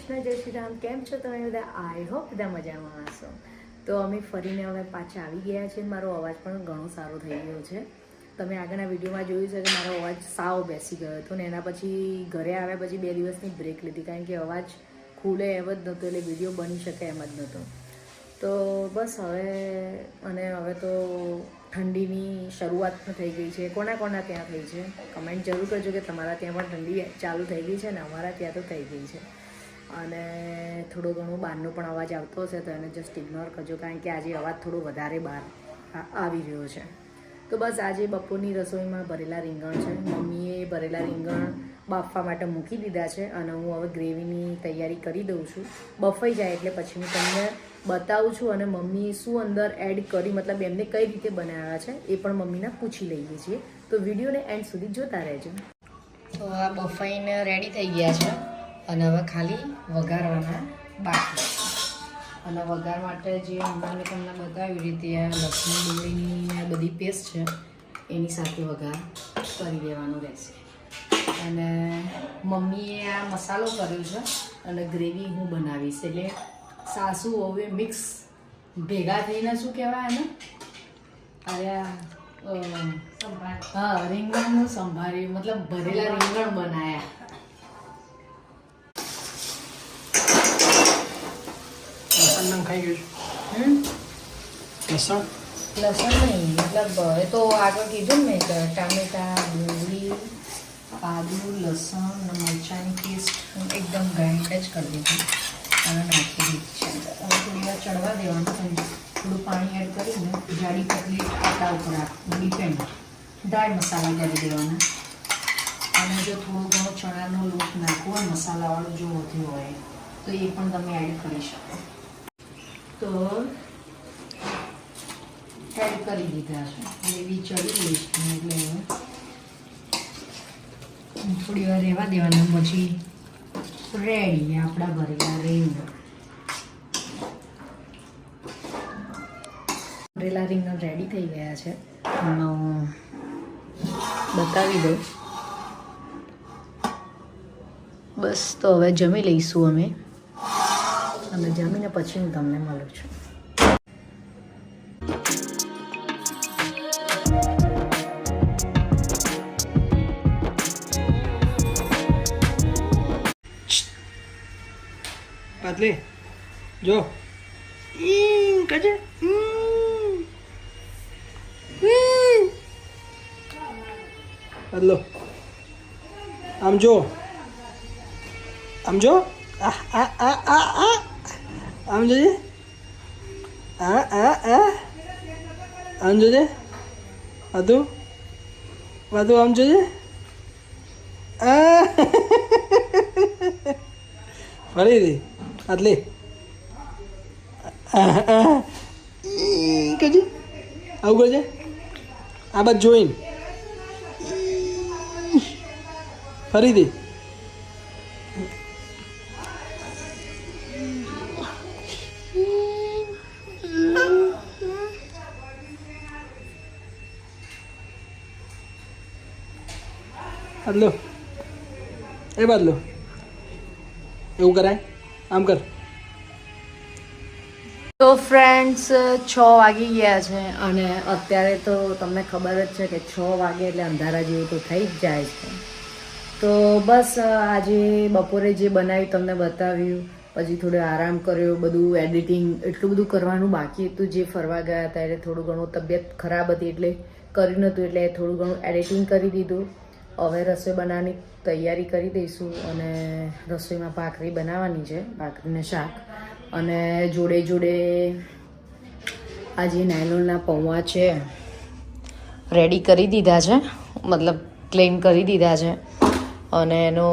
કૃષ્ણ, જય શ્રી રામ. કેમ છો તમે બધા? આઈ હોપ બધા મજામાં હશો. તો અમે ફરીને હવે પાછા આવી ગયા છીએ મારો અવાજ પણ ઘણો સારો થઈ ગયો છે. તમે આગળના વિડીયોમાં જોયું છે કે મારો અવાજ સાવ બેસી ગયો હતો ને એના પછી ઘરે આવ્યા પછી બે દિવસની બ્રેક લીધી કારણ કે અવાજ ખુલે એમ જ નહોતો એટલે વીડિયો બની શકે એમ જ નહોતો. તો બસ હવે અને હવે તો ઠંડીની શરૂઆત પણ થઈ ગઈ છે. કોના કોના ત્યાં થઈ છે? કમેન્ટ જરૂર કરજો કે તમારા ત્યાં પણ ઠંડી ચાલુ થઈ ગઈ છે ને અમારા ત્યાં તો થઈ ગઈ છે. અને થોડો ઘણો બહારનો પણ અવાજ આવતો હશે તો એને જસ્ટ ઇગ્નોર કરજો, કારણ કે આજે અવાજ થોડો વધારે બહાર આવી રહ્યો છે. તો બસ આજે બપોરની રસોઈમાં ભરેલા રીંગણ છે. મમ્મીએ ભરેલા રીંગણ બાફવા માટે મૂકી દીધા છે અને હું હવે ગ્રેવીની તૈયારી કરી દઉં છું. બફાઈ જાય એટલે પછી હું તમને બતાવું છું અને મમ્મી શું અંદર એડ કરી, મતલબ એમને કઈ રીતે બનાવ્યા છે એ પણ મમ્મીને પૂછી લઈએ છીએ. તો વિડીયોને એન્ડ સુધી જોતા રહેજો. તો આ બફાઈને રેડી થઈ ગયા છે. અને હવે ખાલી વઘારવાના બાકી અને વઘાર માટે જે મેં તમને બતાવી રીતે આ લસણ ડુંગળીની આ બધી પેસ્ટ છે એની સાથે વઘાર કરી દેવાનો રહેશે. અને મમ્મીએ આ મસાલો કર્યો છે અને ગ્રેવી હું બનાવીશ. એટલે સાસુ હવે મિક્સ ભેગા થઈને શું કહેવાય એને? અરે હા રીંગણનું સંભાળ્યું મતલબ ભરેલા રીંગણ બનાયા. ખાઈ ગયું હમ? લસણ? લસણ નહીં મતલબ એ તો આગળ કીધું ને મેં ટામેટા ડુંગળી આદુ લસણ અને મરચાંની પેસ્ટ એકદમ ગ્રાઇન્ડ જ કરી દીધી. અને નાખી દીધી છે. હવે થોડી વાર ચડવા દેવાનું થોડું પાણી એડ કરીને જાડી પતલી આટા ઉપર ડિપેન્ડ દાળ મસાલા કરી દેવાના. અને જો થોડો ઘણો ચણાનો લોટ નાખવો મસાલાવાળો જો વધ્યો હોય તો એ પણ તમે એડ કરી શકો. તો એડ કરી દીધા છે. ગ્રેવી ચડી છે એટલે થોડી વાર રહેવા દેવાના પછી રેડી આપણા ભરેલા રીંગણ ભરેલા રીંગણ રેડી થઈ ગયા છે. હું બતાવી દઉં. બસ તો હવે જમી લઈશું અમે. અને જમીને પછી હું તમને મળું છું. પાતલી જો. કજે. બદલો આમ જો. આમ જો. આ આ આ આ. આમ જોજે આ આ આ. આમ જોજે વધુ વધુ આમ જોજે ફરીથી. આટલી કજી આવું કરજે. આ બાદ જોઈને. ફરીથી. બદલો એ બદલો એવું કરાય? આમ કર. તો ફ્રેન્ડ્સ છ વાગી ગયા છે અને અત્યારે તો તમને ખબર જ છે કે છ વાગે એટલે અંધારા જેવું તો થઈ જ જાય છે. તો બસ આજે બપોરે જે બનાવ્યું તમને બતાવ્યું, પછી થોડો આરામ કર્યો, બધું એડિટિંગ એટલું બધું કરવાનું બાકી હતું જે ફરવા ગયા હતા, એટલે થોડું ઘણું તબિયત ખરાબ હતી એટલે કર્યું નહોતું, એટલે થોડું ઘણું એડિટિંગ કરી દીધું. હવે રસોઈ બનાવવાની તૈયારી કરી દઈશું અને રસોઈમાં ભાખરી બનાવવાની છે ભાખરીને શાક. અને જોડે જોડે આ જે નાયલોનના પૌવા છે રેડી કરી દીધા છે, મતલબ ક્લેમ કરી દીધા છે. અને એનો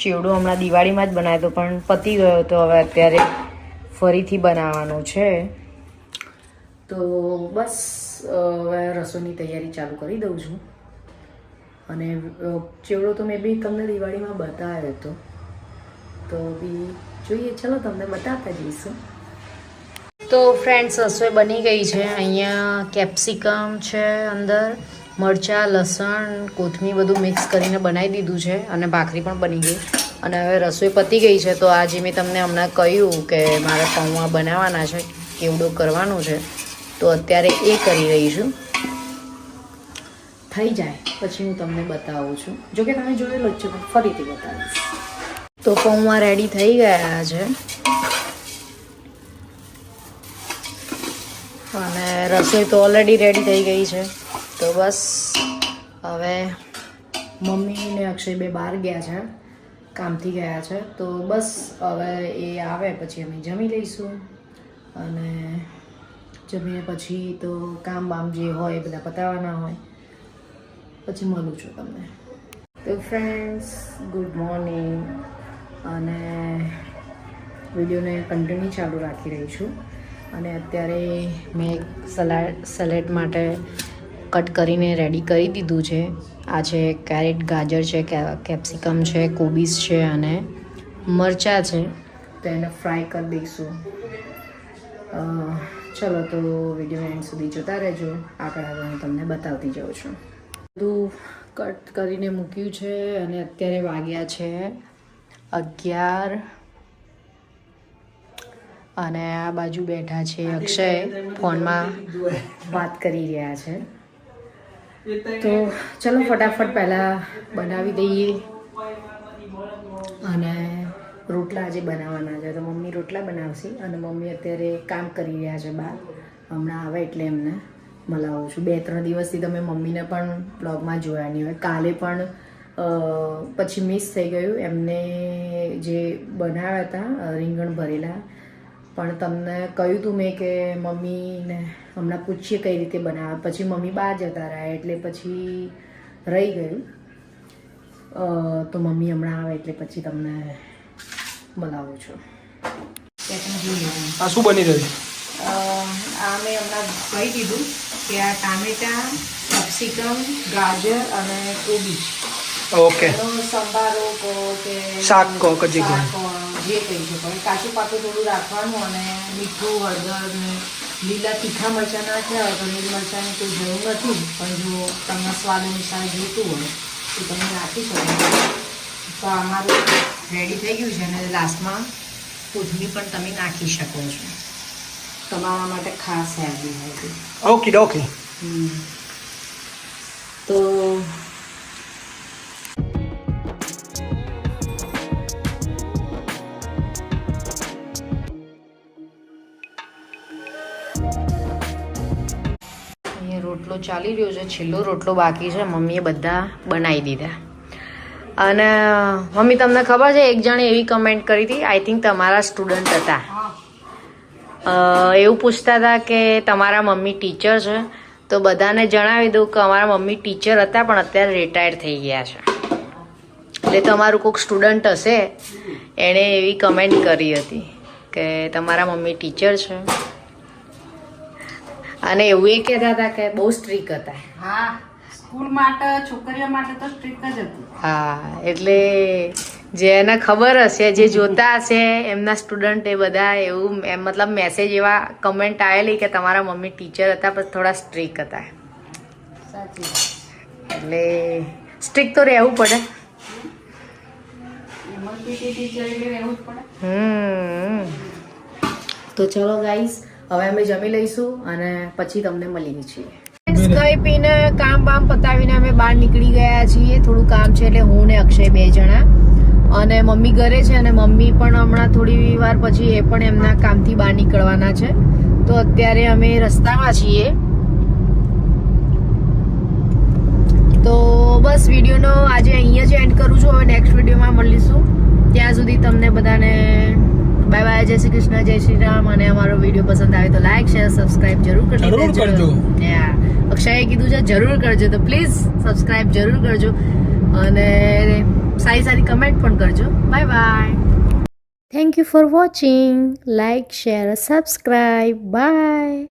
ચેવડો હમણાં દિવાળીમાં જ બનાવ્યો હતો પણ પતી ગયો તો હવે અત્યારે ફરીથી બનાવવાનો છે. તો બસ હવે રસોઈની તૈયારી ચાલુ કરી દઉં છું. અને ચેવડો તો મેં બી તમને દિવાળીમાં બતાવ્યો હતો. તો બી જોઈએ, ચલો તમને બતાવતા જઈશું. તો ફ્રેન્ડ્સ રસોઈ બની ગઈ છે. અહીંયા કેપ્સિકમ છે અંદર, મરચાં, લસણ, કોથમીર બધું મિક્સ કરીને બનાવી દીધું છે અને ભાખરી પણ બની ગઈ. અને હવે રસોઈ પતી ગઈ છે, તો આજે મેં તમને હમણાં કહ્યું કે મારે પૌવા બનાવવાના છે, કેવડો કરવાનું છે. તો અત્યારે એ કરી રહી છું. થઈ જાય, પછી હું તમને બતાવું છું. જો કે તમે જોયેલો જ છે ફરીથી બતાવીશ. તો પૌવા રેડી થઈ ગયા છે અને રસોઈ તો ઓલરેડી રેડી થઈ ગઈ છે. તો બસ, હવે મમ્મી ને અક્ષય બે બહાર ગયા છે, કામથી ગયા છે. તો બસ હવે એ આવે, પછી અમે જમી લઈશું. અને જમીને પછી તો કામ બામ જે હોય એ બધા પતાવવાના હોય. પછી મળું છું તમને. તો ફ્રેન્ડ્સ ગુડ મોર્નિંગ અને વિડીયોને કન્ટિન્યુ ચાલુ રાખી રહી છું. અને અત્યારે મેં એક સલાડ સલેડ માટે કટ કરીને રેડી કરી દીધું છે. આ છે કેરેટ ગાજર છે કેપ્સિકમ છે કોબીસ છે અને મરચાં છે. તો એને ફ્રાય કરી દઈશું. ચલો તો વીડિયો એન્ડ સુધી જોતા રહેજો. આગળ આગળ હું તમને બતાવતી જાઉં છું. બધું કટ કરીને મૂક્યું છે અને અત્યારે વાગ્યા છે અગિયાર. અને આ બાજુ બેઠા છે અક્ષય ફોનમાં વાત કરી રહ્યા છે. તો ચલો ફટાફટ પહેલાં બનાવી દઈએ. અને રોટલા આજે બનાવવાના છે. તો મમ્મી રોટલા બનાવશે અને મમ્મી અત્યારે કામ કરી રહ્યા છે બહાર. હમણાં આવે એટલે એમને. મલાવું છું. બે ત્રણ દિવસથી તમે મમ્મીને પણ બ્લોગમાં જોયા નહીં હોય. કાલે પણ પછી મિસ થઈ ગયું. એમને જે બનાવ્યા હતા રીંગણ ભરેલા. પણ તમને કહ્યું હતું મેં કે મમ્મીને હમણાં પૂછીએ કઈ રીતે બનાવે પછી મમ્મી બહાર જતા રહ્યા એટલે પછી રહી ગયું. તો મમ્મી હમણાં આવે એટલે પછી તમને બોલાવું છું. આ શું બની રહ્યું? આ મેં હમણાં કહી દીધું. કે આ ટામેટા કેપ્સિકમ ગાજર અને કોબી. ઓકે. સંભારો કહો કે શાક કહો કે જે. જે કહી શકો. કાચું પાકું થોડું રાખવાનું અને મીઠું હળદર ને લીલા તીખા મરચાં નાખ્યા તો લીલા મરચાંની કોઈ જરૂર નથી. પણ જો તમને સ્વાદ અનુસાર જોઈતું હોય તો તમે નાખી શકો. તો અમારું રેડી થઈ ગયું છે અને લાસ્ટમાં કોથમીર પણ તમે નાખી શકો છો. તમારા માટે ખાસ હેલ્ધી હોય ઓકે ઓકે. તો રોટલો ચાલી રહ્યો છે છેલ્લો રોટલો બાકી છે. મમ્મીએ બધા બનાવી દીધા. અને મમ્મી તમને ખબર છે એક જણે એવી કમેન્ટ કરી હતી આઈ થિંક તમારા સ્ટુડન્ટ હતા. એવું પૂછતા હતા કે તમારા મમ્મી ટીચર છે. તો બધાને જણાવી દઉં કે અમારા મમ્મી ટીચર હતા પણ અત્યારે રિટાયર થઈ ગયા છે. એટલે તમારું કોઈક સ્ટુડન્ટ હશે એણે એવી કમેન્ટ કરી હતી કે તમારા મમ્મી ટીચર છે. અને એવું એ કહેતા હતા કે બહુ સ્ટ્રીક હતા. હા સ્કૂલ માટે છોકરીઓ માટે તો સ્ટ્રીક જ હતું. હા એટલે જેને ખબર હશે જે જોતા હશે એમના સ્ટુડન્ટ એ બધા એવું એમ મતલબ મેસેજ એવા કમેન્ટ આવેલી કે તમારા મમ્મી ટીચર હતા પણ થોડા સ્ટ્રીક હતા. સાચી એટલે સ્ટ્રીક તો રહેવું જ પડે. હમ. તો ચલો ગાઈસ હવે અમે જમી લઈશું અને પછી તમને મળીએ છીએ. ખાઈ પીને કામ બામ પતાવીને અમે બહાર નીકળી ગયા છીએ. થોડું કામ છે એટલે હું ને અક્ષય બે જણા. અને મમ્મી ઘરે છે અને મમ્મી પણ હમણાં થોડી વાર પછી એ પણ એમના કામથી બહાર નીકળવાના છે. તો અત્યારે અમે રસ્તામાં છીએ. તો બસ વિડીયોનો આજે અહીંયા જ એન્ડ કરું છું. હવે નેક્સ્ટ વિડીયોમાં મળીશું. ત્યાં સુધી તમને બધાને બાય બાય જય શ્રી કૃષ્ણ જય શ્રી રામ. અને અમારો વીડિયો પસંદ આવે તો લાઈક શેર સબસ્ક્રાઇબ જરૂર. કરજો. અક્ષયે કીધું છે જરૂર કરજો. તો પ્લીઝ સબસ્ક્રાઇબ જરૂર કરજો. અને સારી સારી કમેન્ટ પણ કરજો. Bye bye thank you for watching like share subscribe bye